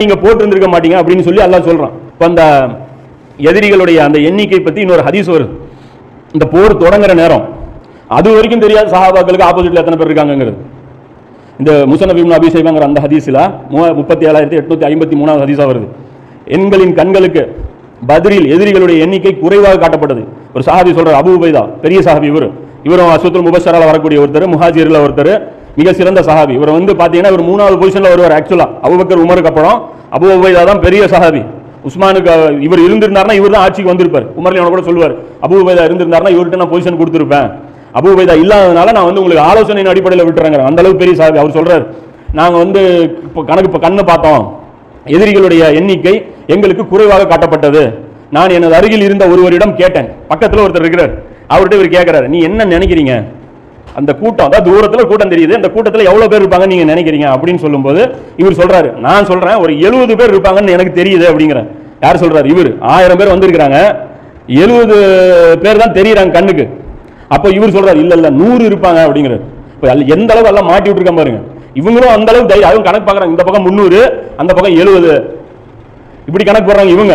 நீங்க போட்டிருந்திருக்க மாட்டீங்க அப்படின்னு சொல்லி அல்லாஹ் சொல்றான். இப்போ அந்த எதிரிகளுடைய அந்த எண்ணிக்கை பத்தி இன்னொரு ஹதீஸ் வருது. இந்த போர் தொடங்குற நேரம். அது வரைக்கும் தெரியாது சஹாபாக்களுக்கு ஆப்போசிட்ல எத்தனை பேர் இருக்காங்கிறது இந்த முசனபிம் இப்னு அபி அந்த ஹதீஸில் மூ- முப்பத்தி ஏழாயிரத்தி எட்நூத்தி ஐம்பத்தி மூணாவது ஹதீஸாக வருது. எண்களின் கண்களுக்கு பதிரில் எதிரிகளுடைய எண்ணிக்கை குறைவாக காட்டப்பட்டது. ஒரு சஹாபி சொல்றார் அபு உபைதா பெரிய சஹாபி இவர். இவரும் அசுத்துல் முபஷரால வரக்கூடிய ஒருத்தர் முஹாஜிரில் ஒருத்தர். மிக சிறந்த சஹாபி. இவர் வந்து பார்த்தீங்கன்னா இவர் மூணாவது பொசிஷனில் வருவார் ஆக்சுவலாக அபுபக்கர் உமருக்கு அப்புறம் அபு உபைதா தான் பெரிய சஹாபி. உஸ்மானுக்கு இவர் இருந்திருந்தாருன்னா இவர் தான் ஆட்சிக்கு வந்திருப்பார். உமர்ல கூட சொல்லுவார் அபு உபைதா இருந்திருந்தாருன்னா இவர்கிட்ட நான் பொசிஷன் கொடுத்துருப்பேன். அபு உபைதா இல்லாதனால நான் வந்து உங்களுக்கு ஆலோசனையின் அடிப்படையில் விட்டுறேங்க அந்தளவுக்கு பெரிய சஹாபி. அவர் சொல்றாரு நாங்கள் வந்து இப்போ கணக்கு இப்போ கண்ணை பார்த்தோம். எதிரிகளுடைய எண்ணிக்கை எங்களுக்கு குறைவாக காட்டப்பட்டது. நான் எனது அருகில் இருந்த ஒருவரிடம் கேட்டேன். பக்கத்தில் ஒருத்தர் இருக்கிறார். அவர்கிட்ட இவர் கேட்குறாரு நீ என்ன நினைக்கிறீங்க? அந்த கூட்டம் அதாவது தூரத்தில் கூட்டம் தெரியுது. அந்த கூட்டத்தில் எவ்வளோ பேர் இருப்பாங்க நீங்கள் நினைக்கிறீங்க? அப்படின்னு சொல்லும்போது இவர் சொல்கிறார் நான் சொல்கிறேன் ஒரு எழுபது பேர் இருப்பாங்கன்னு எனக்கு தெரியுது அப்படிங்கிற யார் சொல்கிறார் இவர். ஆயிரம் பேர் வந்திருக்கிறாங்க. எழுபது பேர் தான் தெரியுறாங்க கண்ணுக்கு. அப்போ இவர் சொல்கிறார் இல்லை இல்லை நூறு இருப்பாங்க அப்படிங்கிறார். இப்போ எந்த அளவுக்கு எல்லாம் மாட்டி விட்டுருக்கான் பாருங்க. இவங்களும் அந்த அளவுக்கு தைரியம் அதுவும் கணக்கு பார்க்குறாங்க. இந்த பக்கம் முந்நூறு அந்த பக்கம் எழுபது. இப்படி கணக்கு போடுறாங்க இவங்க.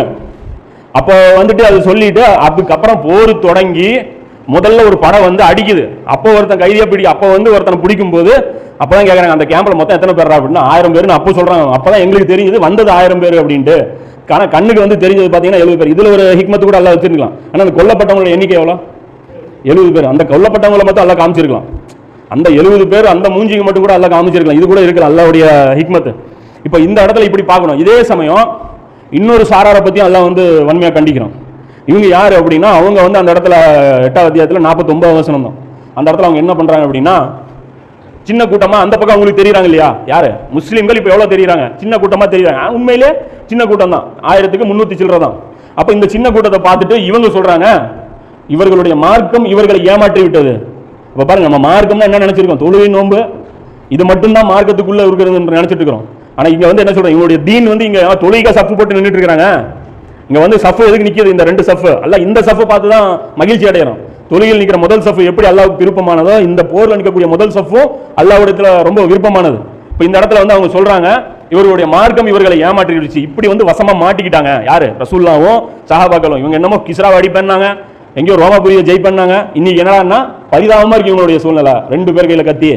அப்போ வந்துட்டு அது சொல்லிட்டு அதுக்கப்புறம் போர் தொடங்கி முதல்ல ஒரு படம் வந்து அடிக்குது. அப்போ ஒருத்தன் கைதியா பிடி அப்போ வந்து ஒருத்தனை பிடிக்கும் போது அப்பதான் கேட்குறாங்க அந்த கேம்பில் மொத்தம் எத்தனை பேர் அப்படின்னா ஆயிரம் பேர்னு அப்போ சொல்கிறாங்க அப்போ தான் எங்களுக்கு தெரியுது வந்தது ஆயிரம் பேர் அப்படின்ட்டு. ஆனால் கண்ணுக்கு வந்து தெரிஞ்சது பார்த்தீங்கன்னா எழுபது பேர். இதில் ஒரு ஹிக்மத்து கூட எல்லாம் வச்சிருக்கலாம். ஆனால் அந்த கொல்லப்பட்டவங்களோட எண்ணிக்கை எவ்வளோ எழுபது பேர். அந்த கொல்லப்பட்டவங்களை மட்டும் எல்லாம் காமிச்சிருக்கலாம். அந்த எழுபது பேர் அந்த மூஞ்சிக்கு மட்டும் கூட எல்லாம் காமிச்சிருக்கலாம். இது கூட இருக்கிற அல்லாவுடைய ஹிக்மத்து. இப்போ இந்த இடத்துல இப்படி பார்க்கணும். இதே சமயம் இன்னொரு சாராரை பற்றியும் எல்லாம் வந்து வன்மையாக கண்டிக்கிறோம் இவங்க யார் அப்படின்னா அவங்க வந்து அந்த இடத்துல எட்டாவது அத்தியாயத்தில் நாற்பத்தொம்பது வசனம் தான். அந்த இடத்துல அவங்க என்ன பண்ணுறாங்க அப்படின்னா சின்ன கூட்டமாக அந்த பக்கம் அவங்களுக்கு தெரியுறாங்க இல்லையா? யார்? முஸ்லீம்கள் இப்போ எவ்வளோ தெரியுறாங்க? சின்ன கூட்டமாக தெரியுறாங்க. உண்மையிலே சின்ன கூட்டம் தான். ஆயிரத்துக்கு முந்நூற்றி சில்லற தான். அப்போ இந்த சின்ன கூட்டத்தை பார்த்துட்டு இவங்க சொல்கிறாங்க இவர்களுடைய மார்க்கம் இவர்களை ஏமாற்றி விட்டது. இப்போ பாருங்க நம்ம மார்க்கம்னா என்ன நினச்சிருக்கோம்? தொழுகை நோன்பு. இது மட்டும்தான் மார்க்கத்துக்குள்ளே இருக்கிறது நினச்சிட்டு இருக்கிறோம். ஆனால் இங்கே வந்து என்ன சொல்கிறோம் இவங்களுடைய தீன் வந்து இங்கே தொழுகை சப்பு போட்டு நின்றுட்டு இருக்கிறாங்க. இங்க வந்து சஃப் எதுக்கு நிக்குது? இந்த ரெண்டு சஃப். அல்ல இந்த சஃப் பார்த்து தான் மகிழ்ச்சி அடையணும். தொழுகையில் நிற்கிற முதல் சஃப் எப்படி அல்லாவுக்கு விருப்பமானதோ இந்த போர்ல நிற்கக்கூடிய முதல் சஃப்பும் அல்லாஹ்விடத்துல ரொம்ப விருப்பமானது. இப்போ இந்த இடத்துல வந்து அவங்க சொல்றாங்க இவருடைய மார்க்கம் இவர்களை ஏமாற்றிடுச்சு. இப்படி வந்து வசமா மாட்டிக்கிட்டாங்க. யாரு? ரசூல்லாவும் சஹாபாக்களும். இவங்க என்னமோ கிஸ்ராவை அடிப்பேன்னாங்க எங்கேயோ ரோமாபுரியை ஜெய் பண்ணாங்க இன்னைக்கு என்னடான்னா பரிதாபமா இருக்கு இவங்களுடைய சூழ்நிலை. ரெண்டு பேர் கையில கத்தி.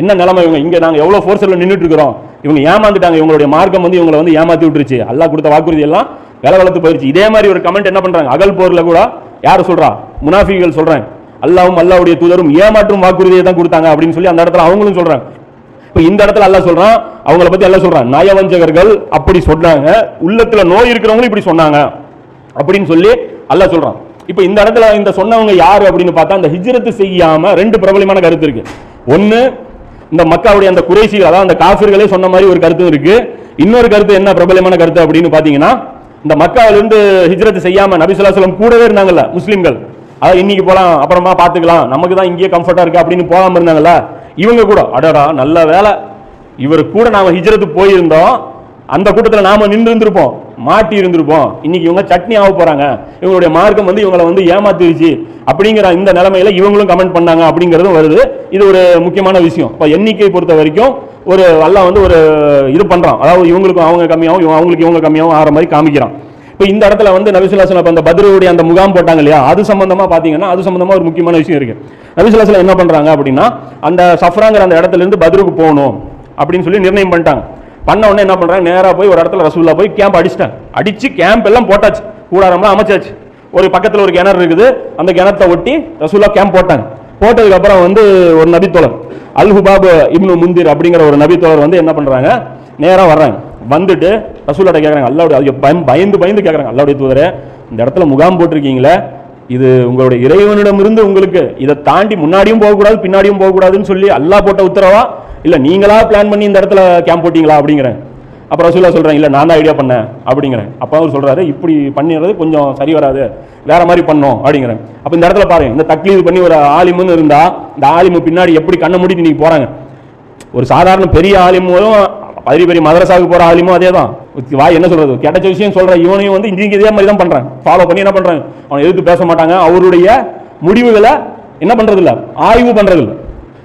என்ன நிலைமை இவங்க? இங்க நாங்க எவ்வளவு ஃபோர்ஸில் நின்றுட்டு இருக்கிறோம்? இவங்க ஏமாந்துட்டாங்க. இவங்களுடைய மார்க்கம் வந்து இவங்களை வந்து ஏமாத்தி விட்டுருச்சு. அல்லாஹ் கொடுத்த வாக்குறுதி எல்லாம் வேலை வளர்த்து போயிருச்சு. இதே மாதிரி ஒரு கமெண்ட் என்ன பண்றாங்க? அகல் போர்ல கூட யார் சொல்றா? முனாஃபிகள் சொல்றாங்க அல்லாவும் அல்லாவுடைய தூதரும் ஏமாற்றும் வாக்குறுதியை தான் கொடுத்தாங்க அப்படின்னு சொல்லி அந்த இடத்துல அவங்களும் சொல்றாங்க. இப்போ இந்த இடத்துல அல்ல சொல்றான் அவங்கள பத்தி எல்லாம் சொல்றான். நயவஞ்சகர்கள் அப்படி சொன்னாங்க. உள்ளத்துல நோய் இருக்கிறவங்களும் இப்படி சொன்னாங்க அப்படின்னு சொல்லி அல்லாஹ் சொல்றான். இப்போ இந்த இடத்துல இந்த சொன்னவங்க யாரு அப்படின்னு பார்த்தா அந்த ஹிஜ்ரத்து செய்யாம ரெண்டு பிரபலமான கருத்து இருக்கு. ஒன்னு இந்த மக்காவுடைய அந்த குறைசிகள் அதாவது அந்த காஃபிர்களே சொன்ன மாதிரி ஒரு கருத்து இருக்கு. இன்னொரு கருத்து என்ன பிரபலமான கருத்து அப்படின்னு பாத்தீங்கன்னா இந்த மக்காவிலிருந்து ஹிஜ்ரத் செய்யாம நபி ஸல்லல்லாஹு கூடவே இருந்தாங்கல்ல முஸ்லீம்கள். அதாவது இன்னைக்கு போலாம் அப்புறமா பார்த்துக்கலாம். நமக்கு தான் இங்கேயே கம்ஃபர்ட்டா இருக்கு அப்படின்னு போகாம இருந்தாங்கல்ல இவங்க கூட. அடடா நல்ல வேலை. இவர் கூட நாம ஹிஜ்ரத்து போயிருந்தோம். அந்த கூட்டத்தில் நாம நின்று இருந்திருப்போம் மாட்டி இருந்திருப்போம். இன்னைக்கு இவங்க சட்னி ஆக போறாங்க. இவங்களுடைய மார்க்கம் வந்து இவங்களை வந்து ஏமாத்திருச்சு. அப்படிங்கிற இந்த நிலைமையில இவங்களும் கமெண்ட் பண்ணாங்க அப்படிங்கிறதும் வருது. இது ஒரு முக்கியமான விஷயம். இப்போ எண்ணிக்கை பொறுத்த வரைக்கும் ஒரு அல்லாஹ் வந்து ஒரு இது பண்ணுறான் அதாவது இவங்களுக்கும் அவங்க கம்மியாகவும் அவங்களுக்கு இவங்க கம்மியாகவும் ஆகிற மாதிரி காமிக்கிறான். இப்போ இந்த இடத்துல வந்து நபிசுல்லாசன் அந்த பத்ருடைய அந்த முகாம் போட்டாங்க இல்லையா? அது சம்மந்தமாக பார்த்தீங்கன்னா அது சம்மந்தமாக ஒரு முக்கியமான விஷயம் இருக்குது நபிசுல்லாசன் என்ன பண்ணுறாங்க அப்படின்னா அந்த சஃப்ராங்கிற அந்த இடத்துல இருந்து போகணும் அப்படின்னு சொல்லி நிர்ணயம் பண்ணிட்டாங்க. பண்ண உடனே என்ன பண்ணுறாங்க நேராக போய் ஒரு இடத்துல ரசூல்லா போய் கேம்ப் அடிச்சிட்டாங்க. அடித்து கேம்ப் எல்லாம் போட்டாச்சு. கூடாரம்லாம் அமைச்சாச்சு. ஒரு பக்கத்தில் ஒரு கிணறு இருக்குது. அந்த கிணத்தை ஒட்டி ரசூல்லா கேம்ப் போட்டாங்க. போட்டதுக்கு அப்புறம் வந்து ஒரு நபித்தோழர். அல் ஹுபாப் இப்னு முந்திர் அப்படிங்கிற ஒரு நபித்தோழர் வந்து என்ன பண்றாங்க? நேராக வர்றாங்க. வந்துட்டு ரசூலாட்ட கேட்குறாங்க அல்லாவுடைய அது பயம் பயந்து பயந்து கேட்குறாங்க அல்லாவுடைய தூதரே இந்த இடத்துல முகாம் போட்டிருக்கீங்களே இது உங்களுடைய இறைவனிடமிருந்து உங்களுக்கு இதை தாண்டி முன்னாடியும் போகக்கூடாது பின்னாடியும் போகக்கூடாதுன்னு சொல்லி அல்லாஹ் போட்ட உத்தரவா? இல்லை நீங்களா பிளான் பண்ணி இந்த இடத்துல கேம்ப் போட்டிங்களா? அப்படிங்கிறேன். அப்புறம் ரசூல்லா சொல்கிறேன் இல்லை நான் தான் ஐடியா பண்ணேன் அப்படிங்கிறேன். அப்போ அவர் சொல்கிறாரு இப்படி பண்ணிடுறது கொஞ்சம் சரி வராது. வேற மாதிரி பண்ணோம் அப்படிங்கிறேன். அப்போ இந்த இடத்துல பாருங்க இந்த தக்லீது பண்ணி ஒரு ஆலிமுன்னு இருந்தால் இந்த ஆலிமு பின்னாடி எப்படி கண்ணை மூடிட்டு நீங்கள் போகிறாங்க ஒரு சாதாரண பெரிய ஆலிமும் பெரிய பெரிய மதரசாவுக்கு போகிற ஆலிமும் அதே தான் வாய் என்ன சொல்கிறது கிடைச்ச விஷயம் சொல்கிற இவனையும் வந்து இன்றைக்கு இதே மாதிரி தான் பண்ணுறேன் ஃபாலோ பண்ணி என்ன பண்ணுறாங்க அவனை எதிர்த்து பேச மாட்டாங்க. அவருடைய முடிவுகளை என்ன பண்ணுறதில்ல ஆய்வு பண்ணுறதில்ல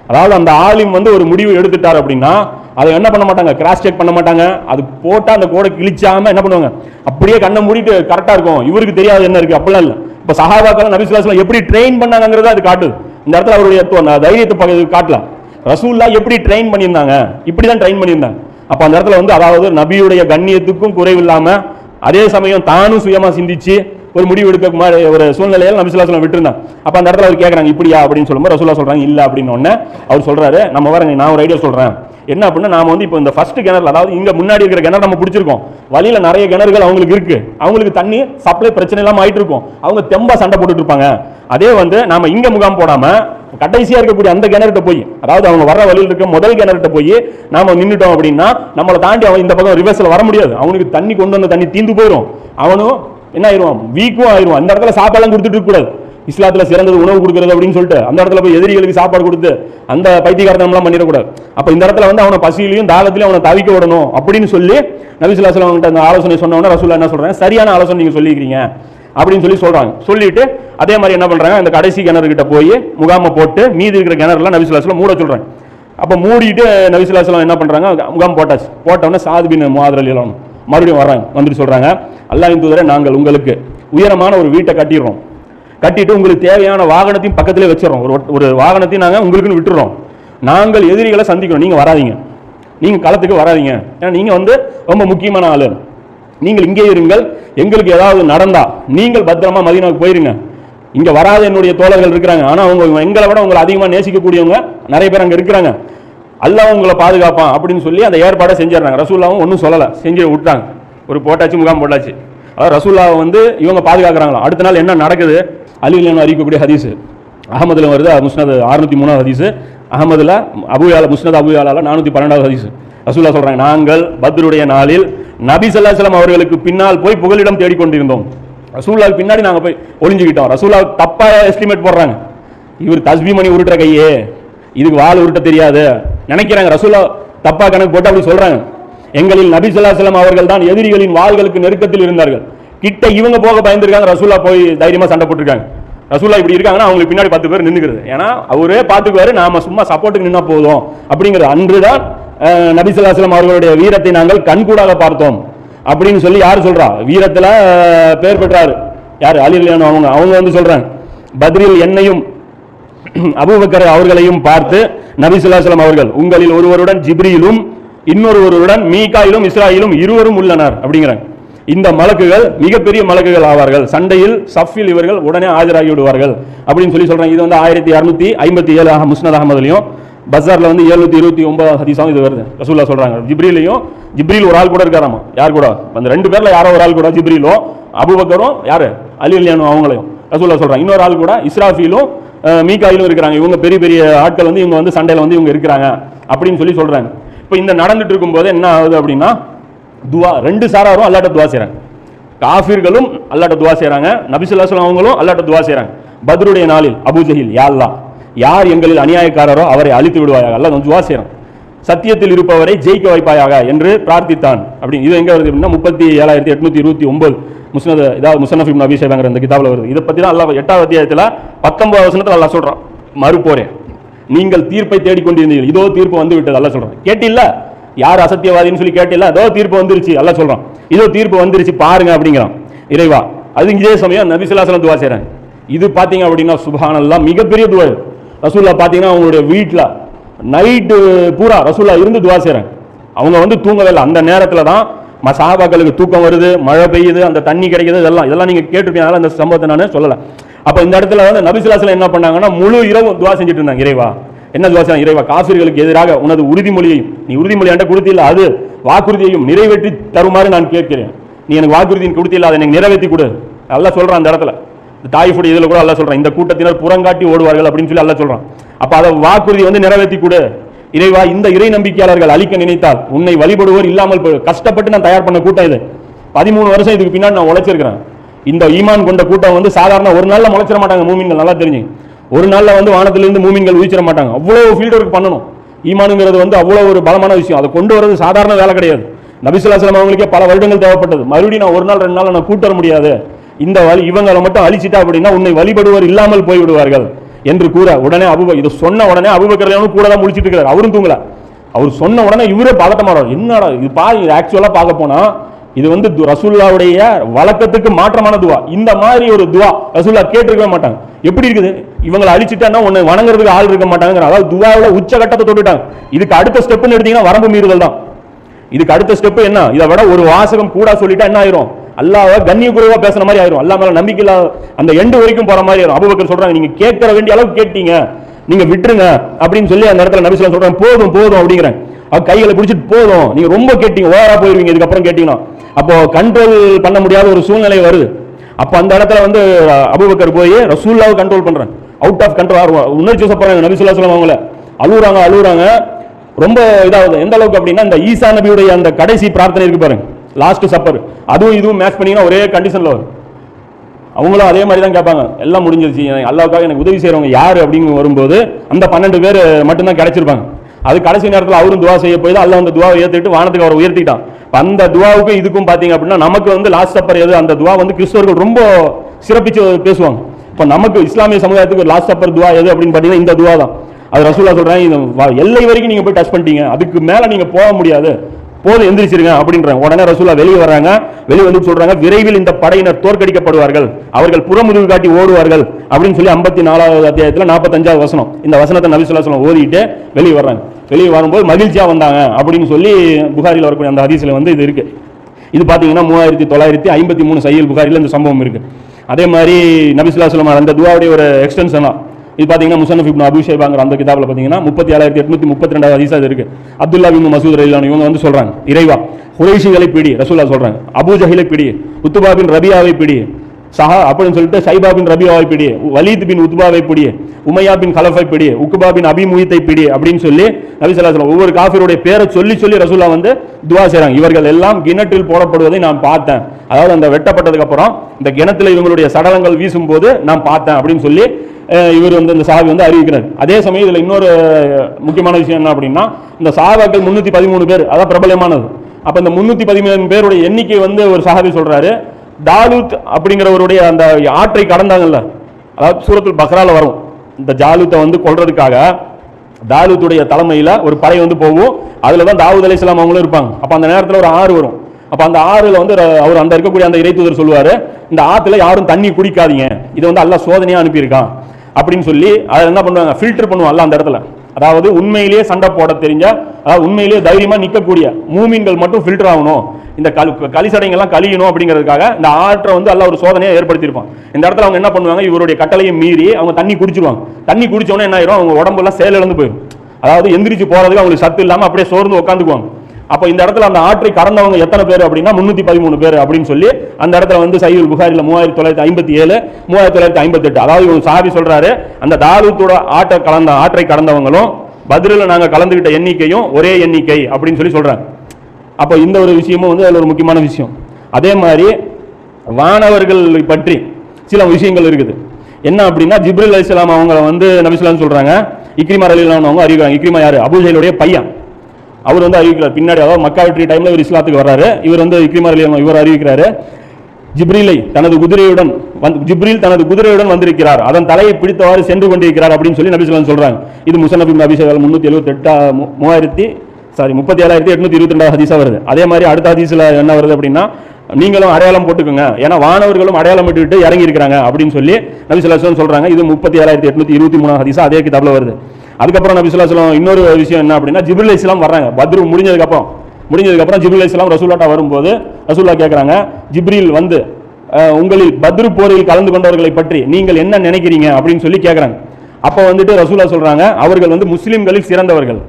அதாவது அந்த ஆலிம் வந்து ஒரு முடிவு எடுத்துட்டார் அப்படின்னா அதை என்ன பண்ண மாட்டாங்க? கிராஸ் செக் பண்ண மாட்டாங்க. அது போட்டால் அந்த கோடை கிழிச்சாமல் என்ன பண்ணுவாங்க? அப்படியே கண்ணை மூடிட்டு கரெக்டாக இருக்கும். இவருக்கு தெரியாது என்ன இருக்கு. அப்படிலாம் இல்லை. இப்போ சஹாபாக்கள் நபிசுல்லாஸ்லாம் எப்படி ட்ரெயின் பண்ணாங்கிறத அது காட்டுது இந்த இடத்துல அவருடைய தைரியத்தை காட்டலாம். ரசூல்லா எப்படி ட்ரெயின் பண்ணியிருந்தாங்க? இப்படி தான் ட்ரெயின் பண்ணியிருந்தாங்க. அப்போ அந்த இடத்துல வந்து அதாவது நபியுடைய கண்ணியத்துக்கும் குறைவில்லாமல் அதே சமயம் தானும் சுயமாக சிந்திச்சு ஒரு முடிவு எடுக்க மாதிரி ஒரு சூழ்நிலையில் நபி ஸல்லல்லாஹு அலைஹி வஸல்லம் விட்டுருந்தாங்க அந்த இடத்துல அவர் கேட்குறாங்க இப்படியா? அப்படின்னு சொல்லும்போது ரசூல்லா சொல்கிறாங்க இல்லை அப்படின்னு ஒன்று அவர் சொல்கிறாரு நம்ம வரங்க நான் ஒரு ஐடியா சொல்கிறேன் என்ன அப்படின்னா நாம வந்து இப்போ இந்த ஃபர்ஸ்ட் கிணறு அதாவது இங்கே முன்னாடி இருக்கிற கிணறு நம்ம பிடிச்சிருக்கோம். வழியில் நிறைய கிணறுகள் அவங்களுக்கு இருக்கு. அவங்களுக்கு தண்ணி சப்ளை பிரச்சனை இல்லாமல் ஆயிட்டு இருக்கும். அவங்க தெம்பா சண்டை போட்டுட்டு இருப்பாங்க. அதே வந்து நாம இங்கே முகாம் போடாமல் கடைசியாக இருக்கக்கூடிய அந்த கிணறுகிட்ட போய் அதாவது அவங்க வர வழியில் இருக்க முதல் கிணறுகிட்ட போய் நாம நின்றுட்டோம் அப்படின்னா நம்மளை தாண்டி அவன் இந்த பக்கம் ரிவர்ஸில் வர முடியாது. அவனுக்கு தண்ணி கொண்டு வந்த தண்ணி தீந்து போயிடும் அவனும் என்ன ஆயிரும்? வீக்கும் ஆயிரும். அந்த இடத்துல சாப்பாடுலாம் கொடுத்துட்டு இருக்க கூடாது. இஸ்லாத்துல சிறந்தது உணவு கொடுக்குறது அப்படின்னு சொல்லிட்டு அந்த இடத்துல போய் எதிரிகளுக்கு சாப்பாடு கொடுத்து அந்த பைத்தியகாரத்தனம்லாம் பண்ணிடக்கூடாது. அப்ப இந்த இடத்துல வந்து அவனை பசியிலையும் தாகத்திலையும் அவனை தவிக்க விடணும் அப்படின்னு சொல்லி நபிசுல்லாஸ்லாம் அவன்கிட்ட அந்த ஆலோசனை சொன்ன உடனே ரசூல்லா என்ன சொல்கிறேன் சரியான ஆலோசனை நீங்க சொல்லிக்கிறீங்க அப்படின்னு சொல்லி சொல்றாங்க. சொல்லிட்டு அதே மாதிரி என்ன பண்றாங்க? அந்த கடைசி கிணறு கிட்ட போய் முகாமை போட்டு மீதி இருக்கிற கிணறுலாம் நபிசுல்லாஸ்லாம் மூட சொல்றாங்க. அப்போ மூடிட்டு நபிசுல்லாஸ்லாம் என்ன பண்றாங்க? முகாம் போட்டாச்சு. போட்டோன்னே சாது பின் முஆதர் மறுபடியும் வர்றாங்க வந்துட்டு சொல்கிறாங்க அல்லாஹ்வின் தூதரை நாங்கள் உங்களுக்கு உயரமான ஒரு வீட்டை கட்டிடுறோம். கட்டிட்டு உங்களுக்கு தேவையான வாகனத்தையும் பக்கத்திலே வச்சிடறோம். ஒரு ஒரு வாகனத்தையும் நாங்கள் உங்களுக்குன்னு விட்டுறோம் நாங்கள் எதிரிகளை சந்திக்கிறோம். நீங்கள் வராதிங்க. நீங்கள் களத்துக்கு வராதீங்க. ஏன்னா நீங்கள் வந்து ரொம்ப முக்கியமான ஆளு. நீங்கள் இங்கே இருங்கள். எங்களுக்கு ஏதாவது நடந்தால் நீங்கள் பத்திரமா மதினாவுக்கு போயிருங்க. இங்கே வராத என்னுடைய தோழர்கள் இருக்கிறாங்க. ஆனால் அவங்க எங்களை விட உங்களை அதிகமாக நேசிக்கக்கூடியவங்க நிறைய பேர் அங்கே இருக்கிறாங்க. அல்லாஹ் உங்களை பாதுகாப்பான் அப்படின்னு சொல்லி அந்த ஏற்பாடை செஞ்சிடறாங்க. ரசூல்லாவும் ஒன்றும் சொல்லலை. செஞ்சு விட்டாங்க ஒரு போட்டாச்சு முகாம் போட்டாச்சு. அதாவது ரசூல்லாவை வந்து இவங்க பாதுகாக்கிறாங்களா அடுத்த நாள் என்ன நடக்குது? அலிலியன் அறிவிக்கக்கூடிய ஹதீஸ். அகமதுல வருது முஸ்னது அறுநூத்தி மூணாவது ஹதீஸு. அகமதுல அபுயால முஸ்னத் அபுயாலால நானூற்றி பன்னெண்டாவது ஹதீஸ். ரசூல்லா சொல்கிறாங்க நாங்கள் பத்ருடைய நாளில் நபி ஸல்லல்லாஹு அவர்களுக்கு பின்னால் போய் புகலிடம் தேடிக்கொண்டிருந்தோம். ரசூல்லாவுக்கு பின்னாடி நாங்கள் போய் ஒளிஞ்சுக்கிட்டோம். ரசூல்லா தப்பாக எஸ்டிமேட் போடுறாங்க. இவர் தஸ்பி மணி உருட்டுற கையே இதுக்கு வால் உருட்ட தெரியாது. நினைக்கிறாங்க ரசூலா தப்பா கணக்கு போட்டு அப்படி சொல்றாங்க. எங்களில் நபி ஸல்லல்லாஹு அவர்கள் தான் எதிரிகளின் வாள்களுக்கு நெருக்கத்தில் இருந்தார்கள். கிட்ட இவங்க போக பயந்துருக்காங்க ரசூலா போய் தைரியமா சண்டை போட்டிருக்காங்க. ரசூலா இப்படி இருக்காங்கன்னா அவங்களுக்கு பின்னாடி பத்து பேர் நின்றுக்கிறது ஏன்னா அவரே பார்த்துக்குவாரு நாம சும்மா சப்போர்ட்டுக்கு நின்னா போதும். அப்படிங்கிறது அன்றுதான் நபி ஸல்லல்லாஹு அலைஹி அவர்களுடைய வீரத்தை நாங்கள் கண்கூடாக பார்த்தோம். அப்படின்னு சொல்லி யார் சொல்றா? வீரத்துல பேர் பெற்றாரு. யார்? அலி அவங்க அவங்க வந்து சொல்றாங்க பத்ரில் என்னையும் அபுபக்கர் அவர்களையும் பார்த்து நபி ஸல்லல்லாஹு அவர்கள் உங்களில் ஒருவருடன் ஜிப்ரியிலும் இன்னொருவருடன் மீகாயிலும் இஸ்ராயிலும் இருவரும் உள்ளனர் அப்படிங்கிறாங்க. இந்த மலக்குகள் மிகப்பெரிய மலக்குகள் ஆவார்கள். சண்டையில் சஃபில் இவர்கள் உடனே ஆஜராகி விடுவார்கள் அப்படின்னு சொல்லி சொல்றாங்க. இது வந்து ஆயிரத்தி இரநூத்தி ஐம்பத்தி ஏழு முஸ்னத் அகமதுலையும் பஸார்ல வந்து எழுநூத்தி இருபத்தி ஒன்பது ஹதீஸாவும் இது வருது. ரசூல்லா சொல்றாங்க. ஜிப்ரிலையும் ஜிப்ரில் ஒரு ஆள் கூட இருக்காராமா? யார் கூட? அந்த ரெண்டு பேர்ல யாரோ ஒரு ஆள் கூட ஜிப்ரிலும் அபூபக்கரும் யாரு? அலி அலியானும் அவங்களையும். ரசூல்லா சொல்றாங்க. இன்னொரு ஆள் கூட இஸ்ராஃபிலும் மீகாயிலும் இருக்கிறாங்க. இவங்க பெரிய பெரிய ஆட்கள் வந்து இவங்க வந்து சண்டையில் வந்து இவங்க இருக்கிறாங்க அப்படின்னு சொல்லி சொல்கிறாங்க இப்போ இந்த நடந்துட்டு இருக்கும்போது என்ன ஆகுது அப்படின்னா துவா ரெண்டு சாராரும் அல்லாட்ட துவா செய்கிறாங்க காஃபிர்களும் அல்லாட்ட துவா செய்கிறாங்க நபிசுல்லாஸ்லாம் அவங்களும் அல்லாட்ட துவா செய்கிறாங்க பத்ருடைய நாளில் அபுஜஹில் யாழ்லா யார் எங்களில் அநியாயக்காரரோ அவரை அழித்து விடுவாயாக. அல்ல வந்து துவா செய்கிறான் சத்தியத்தில் இருப்பவரை ஜெயிக்க வைப்பாயாக என்று பிரார்த்தித்தான். அப்படி இது எங்கே வருது அப்படின்னா முப்பத்தி ஏழாயிரத்தி எட்நூத்தி இருபத்தி ஒன்பது முஸ்னது இதாவது முசனஃப் இப்னு அபி ஷைபாங்கிற இந்த கிதாபில் வருது. இதை பற்றி தான் அல்லா எட்டாவது அத்தியாயத்தில் பத்தொன்பது வசனத்தில் அல்லா சொல்கிறான் மறுப்போரே நீங்கள் தீர்ப்பை தேடிக்கொண்டிருந்தீர்கள். இதோ தீர்ப்பு வந்து விட்டது அல்ல சொல்றான். கேட்டில்ல? யார் அசத்தியவாதின்னு சொல்லி கேட்டில்ல? அதோ தீர்ப்பு வந்துருச்சு அல்ல சொல்கிறான் இதோ தீர்ப்பு வந்துருச்சு பாருங்க அப்படிங்கிறான். இறைவா அது இதே சமயம் நபிசுல்லாசலம் துவா செய்கிறாங்க இது பார்த்தீங்க அப்படின்னா சுபானல்லாம் மிகப்பெரிய துவா ரசூல்லா பார்த்தீங்கன்னா அவங்களுடைய வீட்டில் நைட்டு பூரா ரசூல்லா இருந்து துவா செய்கிறாங்க அவங்க வந்து தூங்கவே இல்லை. அந்த நேரத்தில் தான் சஹாபாக்களுக்கு தூக்கம் வருது மழை பெய்யுது அந்த தண்ணி கிடைக்குது இதெல்லாம் இதெல்லாம் நீங்கள் கேட்டிருப்பீங்க. அந்த சம்பவத்தை நான் சொல்லலை. அப்போ இந்த இடத்துல வந்து நபிசுல்லாசலம் என்ன பண்ணாங்கன்னா முழு இரவு துவா செஞ்சுட்டு இருந்தாங்க இறைவா. என்ன துவா செய்றாங்க? இறைவா? காசிர்களுக்கு எதிராக உனது உறுதிமொழியையும் நீ உறுதிமொழி என்கிட்ட கொடுத்தில்ல அது வாக்குறுதியையும் நிறைவேற்றி தருமாறு நான் கேட்கிறேன். நீ எனக்கு வாக்குறுதி கொடுத்தில்ல அதை எனக்கு நிறைவேற்றி கொடு. நல்லா சொல்கிறான் அந்த இடத்துல. தாய்ஃபுடி இதில் கூட நல்லா சொல்கிறேன் இந்த கூட்டத்தினர் புறங்காட்டி ஓடுவார்கள் அப்படின்னு சொல்லி நல்லா சொல்கிறான் அப்போ அதை வாக்குறுதி வந்து நிறைவேற்றி கொடு. இறைவா இந்த இறை நம்பிக்கையாளர்கள் அழிக்க நினைத்தால் உன்னை வழிபடுவோர் இல்லாமல் போய் கஷ்டப்பட்டு நான் தயார் பண்ண கூட்டம் இது. பதிமூணு வருஷம் இதுக்கு பின்னாடி நான் உழைச்சிருக்கிறேன். இந்த ஈமான் கொண்ட கூட்டம் வந்து சாதாரண ஒரு நாளில் முளைச்சிட மாட்டாங்க மூமின்கள் நல்லா தெரிஞ்சு. ஒரு நாளில் வந்து வானத்திலிருந்து மூமின்கள் உயிச்சிட மாட்டாங்க. அவ்வளோ ஃபீல்டு ஒர்க் பண்ணணும். ஈமானுங்கிறது வந்து அவ்வளோ ஒரு பலமான விஷயம். அதை கொண்டு வரது சாதாரண வேலை கிடையாது. நபிசுல்லாஸ்லாம் அவங்களுக்கே பல வருடங்கள் தேவைப்பட்டது. மறுபடியும் நான் ஒரு நாள் ரெண்டு நாள் நான் கூட்ட முடியாது. இந்த வழி இவங்களை மட்டும் அழிச்சிட்டா அப்படின்னா உன்னை வழிபடுவர் இல்லாமல் போய்விடுவார்கள். என்று கூற உடனே அபுப இது சொன்ன உடனே அபுபக்கரையானும் கூட தான் முழிச்சிட்டு இருக்கிறார் அவரும் தூங்கல. அவர் சொன்ன உடனே இவரே பதட்டமாறார் என்னடா இது? பா ஆக்சுவலாக பார்க்க போனா இது வந்து து- வழக்கத்துக்கு மாற்றமான துவா. இந்த மாதிரி ஒரு துவா ரசூல்லா கேட்டிருக்கவே மாட்டாங்க. எப்படி இருக்குது? இவங்களை அழிச்சிட்டான்னா உன்னை வணங்குறதுக்கு ஆள் இருக்க மாட்டாங்க அதாவது துவாவோட உச்சகட்டத்தை தொட்டுட்டாங்க. இதுக்கு அடுத்த ஸ்டெப்னு எடுத்தீங்கன்னா வரம்பு மீறுதல் தான். இதுக்கு அடுத்த ஸ்டெப் என்ன? இதை விட ஒரு வாசகம் கூட சொல்லிட்டா என்ன ஆயிரும்? அல்லாவை கண்ணிய குறைவாக பேசுற மாதிரி ஆயிரும். அல்லா மேல நம்பிக்கை இல்லாத அந்த எண்டு வரைக்கும் போற மாதிரி ஆயிரும். அபூபக்கர் சொல்றாங்க நீங்க கேட்கற வேண்டிய அளவுக்கு கேட்டீங்க. நீங்க விட்டுருங்க. அப்படின்னு சொல்லி அந்த இடத்துல நபிசுலாம் சொல்றாங்க போதும் போதும் அப்படிங்கிறேன். அவ கைகளை பிடிச்சிட்டு போதும் நீங்க ரொம்ப கேட்டீங்க ஓவரா போயிருவீங்க இதுக்கப்புறம் கேட்டீங்கன்னா. அப்போ கண்ட்ரோல் பண்ண முடியாத ஒரு சூழ்நிலை வருது. அப்போ அந்த இடத்துல வந்து அபூபக்கர் போய் ரசூல்லாவை கண்ட்ரோல் பண்றேன். அவுட் ஆஃப் கண்ட்ரோல் உணர்ச்சி வசப்படுறாங்க நபிசுல்லா சொல்லுவாங்க அவங்கள. அழுகுறாங்க அழுகுறாங்க ரொம்ப இதாகுது. எந்த அளவுக்கு அப்படின்னா இந்த ஈசா நபியுடைய அந்த கடைசி பிரார்த்தனை இருக்கு பாருங்க. லாஸ்ட் சப்பர் அதுவும் இதுவும் மேட்ச் பண்ணிங்கன்னா ஒரே கண்டிஷனில் வரும். அவங்களும் அதே மாதிரி தான் கேட்பாங்க. எல்லாம் முடிஞ்சிருச்சு. அல்லாவுக்காக எனக்கு உதவி செய்கிறவங்க யார் அப்படின்னு வரும்போது அந்த பன்னெண்டு பேர் மட்டும்தான் கிடச்சிருப்பாங்க. அது கடைசி நேரத்தில் அவரும் துவா செய்ய போய் அல்லாஹ் அந்த துவாவை ஏற்றுட்டு வானத்துக்கு அவரை உயர்த்திட்டான் அந்த துவாவுக்கும் இதுக்கும் பார்த்தீங்க அப்படின்னா நமக்கு வந்து லாஸ்ட் சப்பர் எது? அந்த துவா வந்து கிறிஸ்தவர்கள் ரொம்ப சிறப்பிச்சு பேசுவாங்க. இப்போ நமக்கு இஸ்லாமிய சமுதாயத்துக்கு லாஸ்ட் சப்பர் துவா எது அப்படின்னு பார்த்தீங்கன்னா இந்த துவா தான் அது ரசூலா சொல்கிறேன் இது எல்லை வரைக்கும் நீங்கள் போய் டச் பண்ணிட்டீங்க. அதுக்கு மேலே நீங்கள் போக முடியாது. போதும் எந்திரிச்சிருங்க அப்படின்றாங்க உடனே ரசூலா வெளியே வர்றாங்க. வெளியே வந்து சொல்றாங்க விரைவில் இந்த படையினர் தோற்கடிக்கப்படுவார்கள். அவர்கள் புறமுதுகு காட்டி ஓடுவார்கள். அப்படின்னு சொல்லி ஐம்பத்தி நாலாவது அத்தியாயத்தில் நாற்பத்தஞ்சாவது வசனம். இந்த வசனத்தை நபி சொல்லா சொல்லம் ஓதிட்டு வெளியே வர்றாங்க. வெளியே வரும்போது மகிழ்ச்சியாக வந்தாங்க அப்படின்னு சொல்லி புகாரில் வரக்கூடிய அந்த ஹதீஸில் வந்து இது இருக்கு. இது பார்த்தீங்கன்னா மூவாயிரத்தி தொள்ளாயிரத்தி ஐம்பத்தி மூணு சையல் புகாரில் இந்த சம்பவம் இருக்கு. அதே மாதிரி நபிசுல்லா சொல்லம் அந்த துவாவுடைய ஒரு எக்ஸ்டென்ஷனாக இது பாத்தீங்கன்னா முசனஃப் இப்னு அபிஷேபாங்கிற அந்த கிதாபில் பார்த்தீங்கன்னா முப்பத்தி ஏழாயிரத்தி எட்நூத்தி முப்பத்தி ரெண்டாவது அதிசா இருக்கு. அப்துல்லா பின் மசூத் ரயிலான இவங்க வந்து சொல்றாங்க இறைவா குறைஷிகளை பிடி ரசூல்லா சொல்றாங்க அபூ ஜஹிலை பிடி உத்துபா பின் ரபியாவை பிடி சஹா அப்படின்னு சொல்லிட்டு சைபா பின் ரபியாவை பிடி வலீத் பின் உத்பாவை பிடி உமையா பின் கலஃபை பிடி உக்குபா பின் அபி பிடி அப்படின்னு சொல்லி நபி சொல்லா அலைஹி ஒவ்வொரு காஃபிருடைய பேரை சொல்லி சொல்லி ரசூல்லா வந்து துவா செய்கிறாங்க இவர்கள் எல்லாம் கிணற்றில் போடப்படுவதை நான் பார்த்தேன். அதாவது அந்த வெட்டப்பட்டதுக்கு அப்புறம் இந்த கிணத்துல இவங்களுடைய சடலங்கள் வீசும்போது நான் பார்த்தேன் அப்படின்னு சொல்லி இவர் வந்து இந்த சாவி வந்து அறிவிக்கிறார். அதே சமயம் இதில் இன்னொரு முக்கியமான விஷயம் என்ன அப்படின்னா இந்த சாபாக்கள் முன்னூற்றி பதிமூணு பேர் அதான் பிரபலமானது. அப்போ இந்த முந்நூற்றி பதிமூணு பேருடைய எண்ணிக்கை வந்து ஒரு சஹாபி சொல்கிறாரு தாலூத் அப்படிங்கிறவருடைய அந்த ஆற்றை கடந்தாங்கல்ல அதாவது சூரத்தில் பக்ரால வரும். இந்த ஜாலூத்தை வந்து கொல்றதுக்காக தாலூத்துடைய தலைமையில் ஒரு படை வந்து போகும். அதில் தான் தாவூத் அலைஹிஸ்ஸலாம் அவங்களும் இருப்பாங்க. அப்போ அந்த நேரத்தில் ஒரு ஆறு வரும். அப்போ அந்த ஆறில் வந்து அவர் அந்த இருக்கக்கூடிய அந்த இறைத்தூதர் சொல்லுவார் இந்த ஆற்றுல யாரும் தண்ணி குடிக்காதீங்க. இதை வந்து எல்லாம் சோதனையாக அனுப்பியிருக்கான். அப்படின்னு சொல்லி அதை என்ன பண்ணுவாங்க ஃபில்டர் பண்ணுவாங்க அந்த இடத்துல. அதாவது உண்மையிலேயே சண்டை போட தெரிஞ்ச அதாவது உண்மையிலேயே தைரியமா நிக்கக்கூடிய மூமீன்கள் மட்டும் ஃபில்டர் ஆகணும். இந்த கல் கலிசடைங்கெல்லாம் கழியணும் அப்படிங்கிறதுக்காக இந்த ஆற்றை வந்து எல்லாம் ஒரு சோதனையை ஏற்படுத்தியிருப்பான். இந்த இடத்துல அவங்க என்ன பண்ணுவாங்க? இவருடைய கட்டளையும் மீறி அவங்க தண்ணி குடிச்சிருவாங்க. தண்ணி குடிச்ச என்ன ஆயிரும்? அவங்க உடம்புலாம் செயலிழந்து போயிடும் அதாவது எந்திரிச்சு போறதுக்கு அவங்களுக்கு சத்து இல்லாமல் அப்படியே சோர்ந்து உட்காந்துக்குவாங்க. அப்போ இந்த இடத்துல அந்த ஆற்றை கடந்தவங்க எத்தனை பேர் அப்படின்னா முன்னூத்தி பதிமூணு பேர் அப்படின்னு சொல்லி அந்த இடத்துல வந்து சையுல் புகாரில மூவாயிரத்தி தொள்ளாயிரத்தி ஐம்பத்தி ஏழு மூவாயிரத்தி தொள்ளாயிரத்தி ஐம்பத்தி எட்டு அதாவது இவங்க சாபி சொல்றாரு அந்த தாலூத்தோட ஆட்டை கலந்த ஆற்றை கடந்தவங்களும் பதிலில் நாங்கள் கலந்துகிட்ட எண்ணிக்கையும் ஒரே எண்ணிக்கை அப்படின்னு சொல்லி சொல்றாங்க. அப்போ இந்த ஒரு விஷயமும் வந்து அதில் ஒரு முக்கியமான விஷயம். அதே மாதிரி வானவர்கள் பற்றி சில விஷயங்கள் இருக்குது. என்ன அப்படின்னா ஜிப்ரில் அலிஸ்லாம் அவங்கள வந்து நபிஸ்லாம் சொல்றாங்க. இக்ரிமா அலிலாம் அவங்க அறிவிக்கிறாங்க. இக்ரிமா யாரு? அபூஜைலுடைய பையன். அவர் வந்து அறிவிக்கிறார் பின்னாடி அதாவது மக்கா வெற்றி டைம்ல இவர் இஸ்லாத்துக்கு வர்றாரு. இவர் வந்து இக்ரிமா அலி இவர் அறிவிக்கிறாரு. ஜிப்ரீலை தனது குதிரையுடன் வந்து ஜிப்ரீல் தனது குதிரையுடன் வந்திருக்கிறார். அதன் தலையை பிடித்தவாறு சென்று கொண்டிருக்கிறார் அப்படின்னு சொல்லி நபிசுலாம் சொல்றாங்க. இது முசனபின் அபிஷேகம் முந்நூற்றி எழுபத்தி எட்டா மூவாயிரத்தி சாரி முப்பத்தி ஏழாயிரத்தி எட்நூத்தி இருபத்தி ரெண்டாவது ஹதீஸாக வருது. அதே மாதிரி அடுத்த ஹதீஸில் என்ன வருது அப்படின்னா நீங்களும் அடையாளம் போட்டுக்கோங்க. ஏன்னா வானவர்களும் அடையாளம் விட்டுவிட்டு இறங்கி இருக்கிறாங்க அப்படின்னு சொல்லி நபி சொல்கிறாங்க இது முப்பத்தி ஏழாயிரத்தி எட்நூத்தி இருபத்தி மூணாவது ஹதீஸாக அதே கிதாபில் வருது. அதுக்கப்புறம் நபி சொல்லாசலம் இன்னொரு விஷயம் என்ன அப்படின்னா ஜிபுல் இஸ்லாம் வர்றாங்க. பத்ரு முடிஞ்சதுக்கப்புறம். முடிஞ்சதுக்கப்புறம் ஜிபுல் இஸ்லாம் ரசூல்லாட்டா வரும்போது ரசூல்லா கேட்குறாங்க ஜிப்ரில் வந்து உங்களில் பத்ரு போரில் கலந்து கொண்டவர்களை பற்றி நீங்கள் என்ன நினைக்கிறீங்க? அப்படின்னு சொல்லி கேட்குறாங்க அப்போ வந்துட்டு ரசூல்லா சொல்கிறாங்க அவர்கள் வந்து முஸ்லீம்களில் சிறந்தவர்கள்.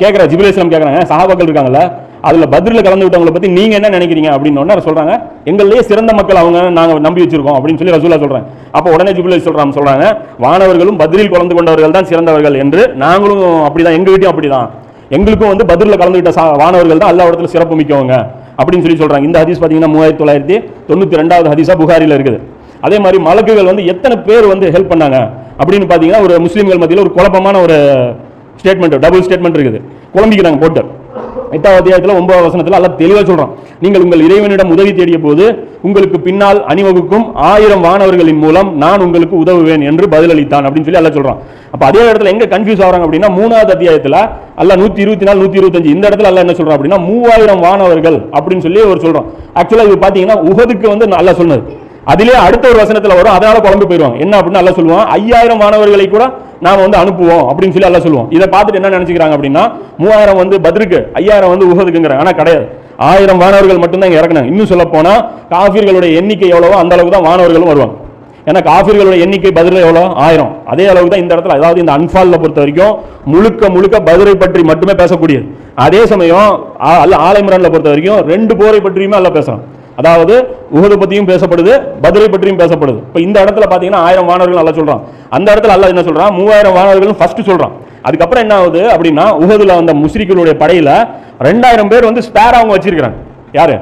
கேட்குற ஜிபுல் இஸ்லாம் கேட்குறாங்க சஹாபாக்கள் இருக்காங்களா அதில் பத்ரில் கலந்து விட்டவங்களை பற்றி நீங்கள் என்ன நினைக்கிறீங்க அப்படின்னு உடனே சொல்கிறாங்க எங்களையே சிறந்த மக்கள் அவங்க நாங்கள் நம்பி வச்சிருக்கோம் அப்படின்னு சொல்லி ரசூலா சொல்கிறேன் அப்போ உடனே ஜிபுல்லி சொல்கிறான் சொல்கிறாங்க வானவர்களும் பத்ரில் கலந்து கொண்டவர்கள் தான் சிறந்தவர்கள் என்று நாங்களும் அப்படி தான் எங்கள் வீட்டையும் அப்படிதான். எங்களுக்கும் வந்து பதிலில் கலந்துகிட்ட சா- வானவர்கள் தான் எல்லா இடத்துல சிறப்பு மிக்கவங்க அப்படின்னு சொல்லி சொல்கிறாங்க இந்த ஹதீஸ் பார்த்தீங்கன்னா மூவாயிரத்தி தொள்ளாயிரத்தி தொண்ணூற்றி ரெண்டாவது ஹதீஸாக புகாரில் இருக்குது. அதே மாதிரி மலக்குகள் வந்து எத்தனை பேர் வந்து ஹெல்ப் பண்ணாங்க அப்படின்னு பார்த்தீங்கன்னா ஒரு முஸ்லீம்கள் மத்தியில் ஒரு குழப்பமான ஒரு ஸ்டேட்மெண்ட் டபுள் ஸ்டேட்மெண்ட் இருக்குது. குழம்பிக்கிறாங்க போட்டு. எட்டாவது அத்தியாயத்தில் ஒன்பதாவது வசனத்தில் அல்ல தெளிவாக சொல்கிறோம் நீங்கள் உங்கள் இறைவனிடம் உதவி தேடிய போது உங்களுக்கு பின்னால் அணிவகுக்கும் ஆயிரம் வானவர்களின் மூலம் நான் உங்களுக்கு உதவுவேன் என்று பதிலளித்தான் அப்படின்னு சொல்லி அல்லாஹ் சொல்கிறான் அப்போ அதே இடத்துல எங்கே கன்ஃபியூஸ் ஆகுறாங்க அப்படின்னா மூணாவது அத்தியாயத்தில் அல்ல நூற்றி இருபத்தி நாலு நூற்றி இருபத்தஞ்சு இந்த இடத்துல எல்லாம் என்ன சொல்கிறோம் அப்படின்னா மூவாயிரம் வானவர்கள் அப்படின்னு சொல்லி அவர் சொல்கிறோம் ஆக்சுவலாக இது பார்த்தீங்கன்னா உகதுக்கு வந்து நல்லா சொன்னது அதிலே அடுத்த ஒரு வசனத்தில் வரும் அதனால குழம்பு போயிடுவாங்க. என்ன அப்படின்னு நல்லா சொல்லுவோம் ஐயாயிரம் மாணவர்களை கூட நாம் வந்து அனுப்புவோம் அப்படின்னு சொல்லி எல்லாம் சொல்லுவோம் இதை பார்த்துட்டு என்ன நினச்சிக்கிறாங்க அப்படின்னா மூவாயிரம் வந்து பத்ருக்கு ஐயாயிரம் வந்து உகதுக்குங்கிறாங்க. ஆனால் கிடையாது. ஆயிரம் மாணவர்கள் மட்டும்தான் இங்க இறக்குனாங்க இன்னும் சொல்ல போனா காஃபிர்களுடைய எண்ணிக்கை எவ்வளவோ அந்த அளவுக்கு தான் மாணவர்களும் வருவாங்க. ஏன்னா காஃபிர்களுடைய எண்ணிக்கை பதில் எவ்வளோ? ஆயிரம். அதே அளவுக்கு தான் இந்த இடத்துல அதாவது இந்த அன்பாலில் பொறுத்த வரைக்கும் முழுக்க முழுக்க பதிலை பற்றி மட்டுமே பேசக்கூடியது. அதே சமயம் அல்ல ஆலைமரனில் பொறுத்த வரைக்கும் ரெண்டு போரை பற்றியுமே அல்ல பேசுகிறான் அதாவது உகது பற்றியும் பேசப்படுது பதிலை பற்றியும் பேசப்படுது. இப்போ இந்த இடத்துல பார்த்தீங்கன்னா ஆயிரம் மாணவர்கள் நல்லா சொல்கிறான் அந்த இடத்துல அல்ல என்ன சொல்கிறான் மூவாயிரம் வானவர்கள் ஃபர்ஸ்ட் சொல்கிறான் அதுக்கப்புறம் என்ன ஆகுது அப்படின்னா உகதுல வந்த முஸ்ரிக்களுடைய படையில் ரெண்டாயிரம் பேர் வந்து ஸ்பேர் அவங்க வச்சிருக்கிறாங்க. யார்?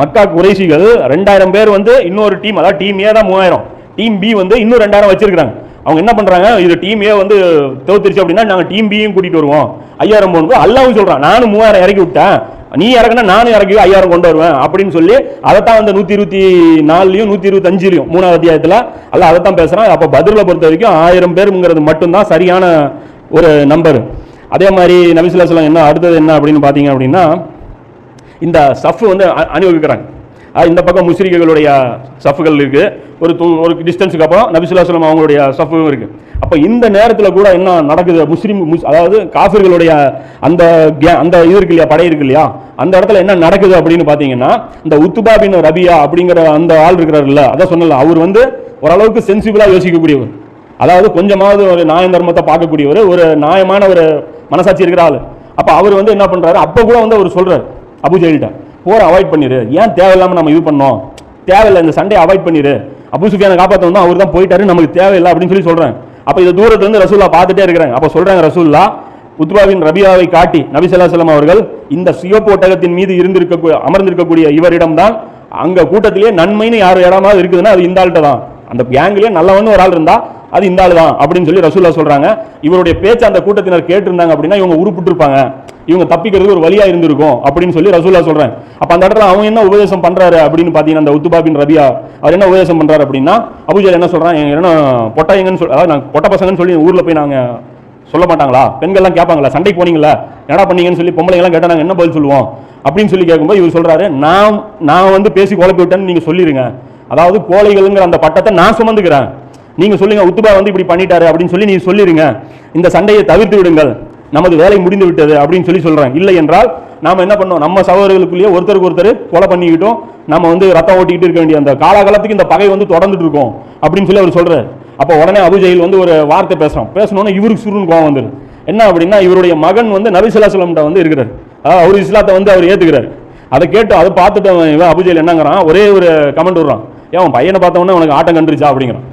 மக்கா குறைசிகள் ரெண்டாயிரம் பேர் வந்து இன்னொரு டீம் அதாவது டீம் ஏ தான் மூவாயிரம். டீம் பி வந்து இன்னும் ரெண்டாயிரம் வச்சிருக்கிறாங்க. அவங்க என்ன பண்ணுறாங்க இது டீம் ஏ வந்து தோத்துருச்சு அப்படின்னா நாங்கள் டீம் பியும் கூட்டிட்டு வருவோம். ஐயாயிரம் போகணும் அல்லாவும் சொல்கிறான் நானும் மூவாயிரம் இறக்கி விட்டேன். நீ இறக்குனா நானும் இறக்கி ஐயாயிரம் கொண்டு வருவேன் அப்படின்னு சொல்லி அதைத்தான் வந்து நூற்றி இருபத்தி நாலுலையும் நூற்றி இருபத்தி அஞ்சுலயும் மூணாவது அத்தியாயத்தில் அல்ல அதைத்தான் பேசுகிறான் அப்போ பதிலில் பொறுத்த வரைக்கும் ஆயிரம் பேருங்கிறது மட்டும்தான் சரியான ஒரு நம்பர் அதே மாதிரி நபிசுல்லா என்ன அடுத்தது என்ன அப்படின்னு பார்த்தீங்க அப்படின்னா இந்த சஃப் வந்து அனுபவிக்கிறாங்க அணிவகுக்கிறாங்க. இந்த பக்கம் முஸ்ரிகளுடைய சஃபுகள் இருக்குது ஒரு தூ ஒரு டிஸ்டன்ஸுக்கு அப்புறம் நபிசுல்லாஸ்லம் அவங்களுடைய சஃப்பும் இருக்குது அப்போ இந்த நேரத்தில் கூட என்ன நடக்குது? முஸ்லீம் முஸ் அதாவது காஃபிர்களுடைய அந்த கே- அந்த இது இருக்கு இல்லையா படை இருக்கு இல்லையா அந்த இடத்துல என்ன நடக்குது அப்படின்னு பார்த்தீங்கன்னா இந்த உத்துபா பின் ரபியா அப்படிங்கிற அந்த ஆள் இருக்கிறாருல்ல அதான் சொன்னல அவர் வந்து ஓரளவுக்கு சென்சிபிளாக யோசிக்கக்கூடியவர். அதாவது கொஞ்சமாவது ஒரு நியாய தர்மத்தை பார்க்கக்கூடியவர் ஒரு நியாயமான ஒரு மனசாட்சி இருக்கிற ஆள். அப்போ அவர் வந்து என்ன பண்ணுறாரு அப்போ கூட வந்து அவர் சொல்கிறார் அபுஜெயில்கிட்ட போரை அவாய்ட் பண்ணிடு ஏன் தேவையில்லாமல் நம்ம இது பண்ணோம்? தேவையில்லை இந்த சண்டையை அவாய்ட் பண்ணிடு அபு சுஃபியான காப்பாற்ற வந்து அவர் தான் போயிட்டாரு நமக்கு தேவையில்லை அப்படின்னு சொல்லி சொல்கிறேன் அப்போ இந்த தூரத்துலேருந்து ரசூல்லா பார்த்துட்டே இருக்கிறாங்க. அப்போ சொல்கிறாங்க ரசூல்லா உத்பாவின் ரபியாவை காட்டி நபி ஸல்லல்லாஹு அவர்கள் இந்த சிவப்பு மீது இருந்திருக்க அமர்ந்திருக்கக்கூடிய இவரிடம்தான் அங்கே கூட்டத்திலேயே நன்மைன்னு யார் இடமாவது இருக்குதுன்னா அது இந்த ஆள்கிட்ட தான். அந்த கேங்லயே நல்லவன்னு ஒரு ஆள் இருந்தா அது இந்த ஆள் தான் அப்படின்னு சொல்லி ரசூல்லா சொல்கிறாங்க இவருடைய பேச்சு அந்த கூட்டத்தினர் கேட்டிருந்தாங்க அப்படின்னா இவங்க உருப்பிட்டு இருப்பாங்க இவங்க தப்பிக்கிறது ஒரு வழியா இருந்திருக்கும் அப்படின்னு சொல்லி ரசூல்லா சொல்றேன் அப்ப அந்த இடத்துல அவன் என்ன உபதேசம் பண்றாரு அப்படின்னு பாத்தீங்கன்னா அந்த உத்துபா பின் ரபியா அவர் என்ன உபதேசம் பண்றாரு அப்படின்னா அபுஜல் என்ன சொல்றான் என்ன பொட்டாயங்கன்னு சொல்லி அதாவது நாங்கள் பொட்ட பசங்கன்னு சொல்லி ஊர்ல போய் நாங்க சொல்ல மாட்டாங்களா? பெண்கள்லாம் கேட்பாங்களா? சண்டைக்கு போனீங்களா? என்னடா பண்ணீங்கன்னு சொல்லி பொம்பளைங்கலாம் எல்லாம் கேட்டா என்ன பதில் சொல்லுவோம்? அப்படின்னு சொல்லி கேட்கும்போது இவர் சொல்றாரு நான் நான் வந்து பேசி குழப்பி விட்டேன்னு நீங்க சொல்லிருங்க. அதாவது கோழைகள்ங்கிற அந்த பட்டத்தை நான் சுமந்துக்கிறேன். நீங்க சொல்லுங்க உத்துபா வந்து இப்படி பண்ணிட்டாரு அப்படின்னு சொல்லி நீங்க சொல்லிருங்க. இந்த சண்டையை தவிர்த்து விடுங்கள். நமது வேலை முடிந்து விட்டது அப்படின்னு சொல்லி சொல்கிறாங்க இல்லை என்றால் நாம் என்ன பண்ணோம்? நம்ம சகோதரர்களுக்குள்ளேயே ஒருத்தருக்கு ஒருத்தர் கொலை பண்ணிக்கிட்டோம். நம்ம வந்து ரத்தம் ஓட்டிக்கிட்டு இருக்க வேண்டிய அந்த காலகாலத்துக்கு இந்த பகை வந்து தொடர்ந்துட்டு இருக்கோம் அப்படின்னு சொல்லி அவர் சொல்கிறார் அப்போ உடனே அபுஜெயில் வந்து ஒரு வார்த்தை பேசுகிறோம் பேசணும்னா இவருக்கு சுருன்னு கோவம் வந்துடும் என்ன அப்படின்னா இவருடைய மகன் வந்து நபிசுல்லாஸ்லம்கிட்ட வந்து இருக்கிறார். அதாவது அவர் இஸ்லாத்தை வந்து அவர் ஏற்றுக்கிறார் அதை கேட்டு அதை பார்த்துட்டு அவன் இவன் அபுஜெயில் என்னங்கிறான். ஒரே ஒரு கமெண்ட் விடுறான். ஏன் உன் பையனை பார்த்தவொடனே உனக்கு ஆட்டம் கண்டுருச்சா? அப்படிங்கிறான்.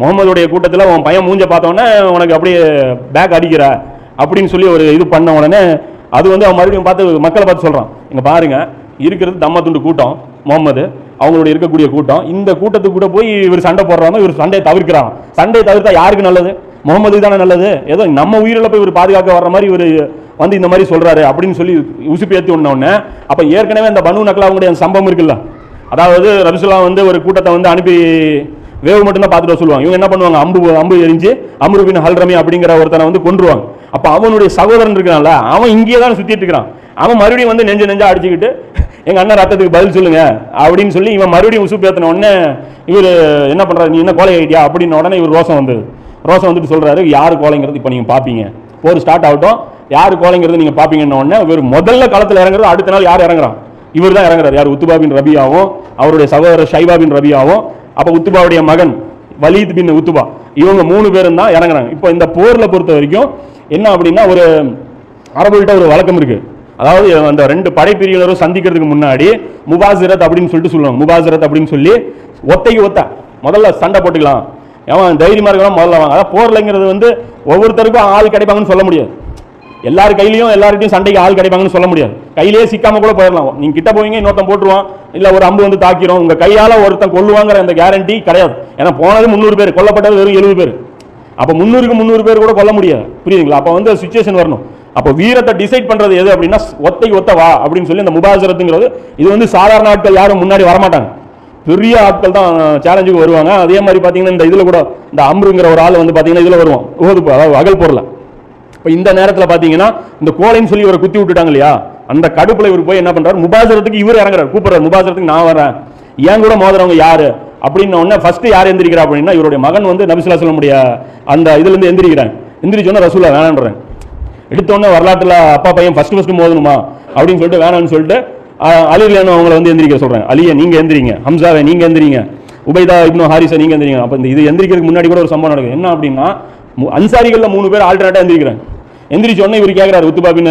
முகமதுடைய கூட்டத்தில் உன் பையன் மூஞ்ச பார்த்தோன்னே உனக்கு அப்படியே பேக் அடிக்கிற. அப்படின்னு சொல்லி ஒரு இது பண்ண உடனே அது வந்து அவன் மறுபடியும் பார்த்து மக்களை பார்த்து சொல்கிறான் இங்கே பாருங்க இருக்கிறது தம்ம துண்டு கூட்டம் முகமது அவங்களோட இருக்கக்கூடிய கூட்டம். இந்த கூட்டத்துக்கு கூட போய் இவர் சண்டை போடுறாங்க இவர் சண்டையை தவிர்க்கிறான். சண்டையை தவிர்த்தா யாருக்கு நல்லது? முகமது தானே நல்லது. ஏதோ நம்ம உயிரில் போய் இவர் பாதுகாக்க வர்ற மாதிரி இவர் வந்து இந்த மாதிரி சொல்கிறாரு அப்படின்னு சொல்லி உசுப்பு ஏற்றி உடனே அப்போ ஏற்கனவே அந்த பனு நக்கலா அவங்களுடைய சம்பவம் இருக்குல்ல? அதாவது ரபிசுல்லா வந்து ஒரு கூட்டத்தை வந்து அனுப்பி வேவு மட்டும்தான் பார்த்துட்டு சொல்லுவாங்க. இவங்க என்ன பண்ணுவாங்க? அம்பு அம்பு எரிஞ்சு அம்ருபின் ஹல்ரமி அப்படிங்கிற ஒருத்தனை வந்து கொன்றுவாங்க. அப்போ அவனுடைய சகோதரன் இருக்கிறான்ல அவன் இங்கேயே தான் சுற்றிட்டு இருக்கிறான். அவன் மறுபடியும் வந்து நெஞ்ச நெஞ்சா அடிச்சுக்கிட்டு எங்கள் அண்ணன் ரத்தத்துக்கு பதில் சொல்லுங்க அப்படின்னு சொல்லி இவன் மறுபடியும் உசு பேத்தின உடனே இவர் என்ன பண்ணுறாரு நீ என்ன கோலை ஆயிட்டியா? அப்படின்னு உடனே இவர் ரோசம் வந்தது. ரோசம் வந்துட்டு சொல்கிறாரு யார் கோலைங்கிறது இப்போ நீங்கள் பார்ப்பீங்க போர் ஸ்டார்ட் ஆகட்டும் யார் கோலைங்கிறது நீங்கள் பார்ப்பீங்கன்ன உடனே இவர் முதல்ல களத்தில் இறங்குறது அடுத்த நாள் யார் இறங்குறான்? இவர் தான் இறங்குறாரு. யார்? உத்துபா பின் ரபியாவும் அவருடைய சகோதரர் ஷைபா பின் ரபியாவும் அப்போ உத்துபாவுடைய மகன் வலீத் பின் உத்துபா இவங்க மூணு பேரும் தான் இறங்குறாங்க. இப்போ இந்த போரில் பொறுத்த வரைக்கும் என்ன அப்படின்னா ஒரு அரபுகிட்ட ஒரு வழக்கம் இருக்கு. அதாவது அந்த ரெண்டு படைப்பிரிவினரும் சந்திக்கிறதுக்கு முன்னாடி முபாசிரத் அப்படின்னு சொல்லிட்டு சொல்லுவாங்க. முபாசிரத் அப்படின்னு சொல்லி ஒத்தைக்கு ஒத்த. முதல்ல சண்டை போட்டுக்கலாம். ஏன் தைரியமாக இருக்கலாம் முதல்ல வாங்க. அதாவது போர்லங்கிறது வந்து ஒவ்வொருத்தருக்கும் ஆள் கிடைப்பாங்கன்னு சொல்ல முடியாது. எல்லார் கையிலையும் எல்லார்கிட்டையும் சண்டைக்கு ஆள் கிடைப்பாங்கன்னு சொல்ல முடியாது. கையிலேயே சிக்காம கூட போயிடலாம். நீங்க கிட்ட போவீங்க இன்னொருத்தன் போட்டுருவான். இல்ல ஒரு அம்பு வந்து தாக்கிரும் உங்க கையால ஒருத்தன் கொல்லுவாங்கிற அந்த கேரண்டி கிடையாது. ஏன்னா போனது முந்நூறு பேர் கொல்லப்பட்டது வெறும் எழுபது பேர். அப்போ முந்நூறுக்கு முந்நூறு பேர் கூட கொல்ல முடியாது. புரியுதுங்களா? அப்போ வந்து சுச்சுவேஷன் வரணும். அப்போ வீரத்தை டிசைட் பண்ணுறது எது அப்படின்னா ஒத்தை ஒத்த வா அப்படின்னு சொல்லி அந்த முபாசரத்துங்கிறது இது வந்து சாதாரண ஆட்கள் யாரும் முன்னாடி வரமாட்டாங்க. பெரிய ஆட்கள் தான் சேலஞ்சுக்கு வருவாங்க. அதே மாதிரி பார்த்தீங்கன்னா இந்த இதில் கூட இந்த அம்ருங்கிற ஒரு ஆள் வந்து பார்த்தீங்கன்னா இதில் வருவான். அதாவது அகல் பொருளை. இப்போ இந்த நேரத்தில் பார்த்தீங்கன்னா இந்த கோலைன்னு சொல்லி இவரை குத்தி விட்டுட்டாங்க இல்லையா? அந்த கடுப்பில் இவர் போய் என்ன பண்ணுறாரு முபாசரத்துக்கு இவர் இறங்குறாரு. கூப்பிட்றாரு முபாசரத்துக்கு நான் வரேன் ஏன் கூட மோதுறவங்க யாரு? அப்படின்னோடனே உடனே யார் எந்திரிக்கிறா அப்படின்னா இவருடைய மகன் வந்து நபிசுல்லா சொல்லமுடிய அந்த இதுலேருந்து எந்திரிக்கிறாங்க எந்திரிச்சோன்னா ரசூலா வேணான்றேன். எடுத்தோடனே வரலாற்றில் அப்பா பையன் ஃபஸ்ட்டு ஃபஸ்ட்டு மோதணுமா அப்படின்னு சொல்லிட்டு வேணான்னு சொல்லிட்டு அலிலேனு அவங்கள வந்து எந்திரிக்க சொல்கிறேன் அலியை நீங்கள் எந்திரிங்க ஹம்சாவை நீங்கள் எந்திரிங்க உபைதா இப்னு ஹாரிஸை நீங்கள் எந்திரிங்க. அப்போ இந்த இது எந்திரிக்கிறதுக்கு முன்னாடி கூட ஒரு சம்பவம் நடக்குது. என்ன அப்படின்னா அன்சாரிகளில் மூணு பேர் ஆல்டர்னேட்டாக எந்திரிக்கிறாங்க. எந்திரிச்சோடனே இவர் கேட்குறாரு உத்துபாபின்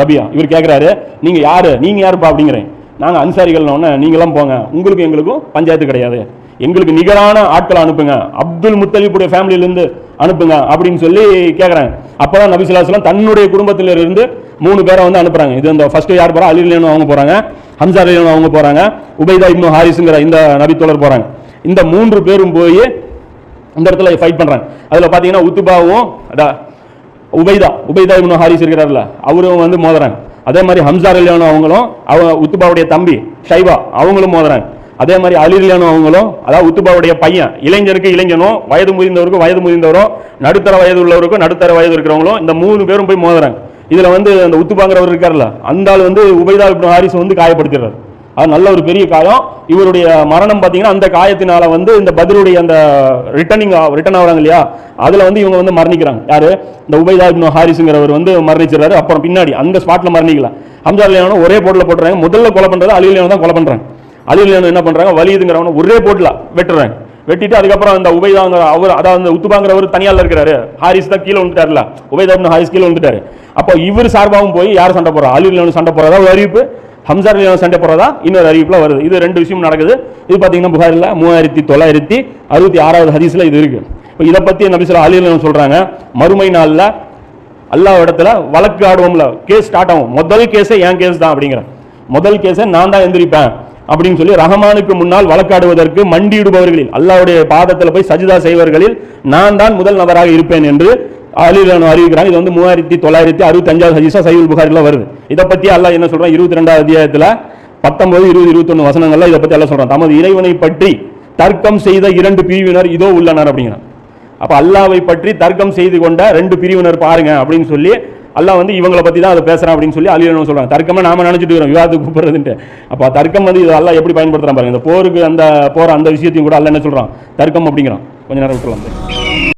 ரபியா. இவர் கேட்குறாரு நீங்கள் யார்? நீங்கள் யாருப்பா அப்படிங்கிறேன். நாங்கள் அன்சாரிகள்னோடனே நீங்களாம் போங்க. உங்களுக்கும் எங்களுக்கும் பஞ்சாயத்து கிடையாது. எங்களுக்கு நிகரான ஆட்களை அனுப்புங்க. அப்துல் முத்தலிப்புடைய ஃபேமிலியிலேருந்து அனுப்புங்க அப்படின்னு சொல்லி கேட்குறாங்க அப்பதான் நபிசுல்லாஸ்லாம் தன்னுடைய குடும்பத்தில் இருந்து மூணு பேரை வந்து அனுப்புறாங்க. இது இந்த ஃபர்ஸ்ட் யார் போகிறா அலிலேனும் அவங்க போகிறாங்க ஹம்சா அலிலேனும் அவங்க போகிறாங்க உபைதா இப்னு ஹாரிஸுங்கிற இந்த நபித்தோழர் போகிறாங்க இந்த மூன்று பேரும் போய் இந்த இடத்துல ஃபைட் பண்ணுறாங்க அதில் பார்த்தீங்கன்னா உத்துபாவும் அதான் உபைதா உபைதா இப்னு ஹாரிஸ் இருக்கிறார்ல அவரும் வந்து மோதுறாங்க. அதே மாதிரி ஹம்சா அலிலானு அவங்களும் அவங்க உத்துபாவுடைய தம்பி ஷைவா அவங்களும் மோதுறாங்க. அதே மாதிரி அலிலானு அவங்களும் அதாவது உத்துபாவுடைய பையன் இளைஞருக்கு இளைஞனும் வயது முதிர்ந்தவருக்கும் வயது முதிர்ந்தவரும் நடுத்தர வயது உள்ளவருக்கும் நடுத்தர வயது இருக்கிறவங்களும் இந்த மூணு பேரும் போய் மோதுறாங்க. இதில் வந்து அந்த உத்துபாங்கிறவர் இருக்கார்ல அந்த ஆள் வந்து உபைதா ஹாரிஸ் வந்து காயப்படுத்திடுறாரு. அது நல்ல ஒரு பெரிய காயம். இவருடைய மரணம் பார்த்தீங்கன்னா அந்த காயத்தினால வந்து இந்த பதிலுடைய அந்த ரிட்டர்னிங் ரிட்டர்ன் ஆகுறாங்க இல்லையா? அதில் வந்து இவங்க வந்து மரணிக்கிறாங்க. யார்? இந்த உபைதா இப்னு ஹாரிஸுங்கிறவர் வந்து மரணிச்சிடறாரு. அப்புறம் பின்னாடி அந்த ஸ்பாட்டில் மரணிக்கலாம் ஹம்சா அலியானும் ஒரே போட்டில் போட்டுறாங்க. முதல்ல கொலை பண்ணுறது அலி அலியானு தான் கொலை பண்ணுறாங்க அலி அலியானு என்ன பண்ணுறாங்க வலியுதுங்கிறவன ஒரே போட்டில் வெட்டுறாங்க. வெட்டிட்டு அதுக்கப்புறம் அந்த உபைதாங்கிற அவர் அதாவது அந்த உத்துபாங்கிறவர் தனியால இருக்கிறாரு. ஹாரிஸ் தான் கீழே வந்துட்டார்ல உபைதா ஹாரிஸ் கீழே வந்துட்டாரு அப்போ இவர் சார்பாகவும் போய் யார் சண்டை போறா அலி அலியானு சண்டை போகிறதா ஒரு அறிவிப்பு. ஹம்சார் சண்டை போறதா இன்னொரு அறிவிப்புல வருது. இது ரெண்டு விஷயம் நடக்குது. இது பாத்தீங்கன்னா புகாரில் மூவாயிரத்தி தொள்ளாயிரத்தி அறுபத்தி ஆறாவது ஹதீஸ்ல இது இருக்கு. இப்போ இதை பத்தி நபிசுல்லா அலி அலியானு சொல்றாங்க. மறுமை நாளில் அல்லாஹ் இடத்துல வழக்கு ஆடுவோம்ல. கேஸ் ஸ்டார்ட் ஆகும். முதல் கேஸே என் கேஸ் தான் அப்படிங்கிற. முதல் கேஸை நான் தான் எந்திரிப்பேன் அப்படின்னு சொல்லி ரஹமானுக்கு முன்னால் வழக்காடுவதற்கு மண்டியிடுபவர்களில் அல்லாஹ்வுடைய பாதத்தில் போய் சஜிதா செய்வர்களில் நான் தான் முதல் நபராக இருப்பேன் என்று அலிலானு அறிவிக்கிறாங்க. இது வந்து மூவாயிரத்தி தொள்ளாயிரத்தி அறுபத்தஞ்சாவது ஹதீஸா சையுல் புகாரில் வருது. இதை பற்றி அல்லாஹ் என்ன சொல்கிறான் இருபத்தி ரெண்டாவது அத்தியாயத்தில் பத்தொன்பது இருபது இருபத்தொன்னு வசனங்கள்ல இதை பற்றி எல்லாம் சொல்கிறான் தமது இறைவனை பற்றி தர்க்கம் செய்த இரண்டு பிரிவினர் இதோ உள்ளனர் அப்படிங்கிறான். அப்போ அல்லாவை பற்றி தர்க்கம் செய்து கொண்ட ரெண்டு பிரிவினர் பாருங்க அப்படின்னு சொல்லி அல்லாஹ் வந்து இவங்களை பற்றி தான் அதை பேசுகிறேன் அப்படின்னு சொல்லி அலியனும் சொல்கிறாங்க தர்க்கமாக நாம நினைச்சிட்டு இருக்கிறோம். விவாதத்துக்கு கூப்பிட்றதுன்ட்டு. அப்போ தர்க்கம் வந்து இது அல்லா எப்படி பயன்படுத்துகிறான் பாருங்க. இந்த போருக்கு அந்த போகிற அந்த விஷயத்தையும் கூட அல்ல என்ன சொல்கிறான் தர்க்கம் அப்படிங்கிறான். கொஞ்ச நேரம் விட்டுலாம்.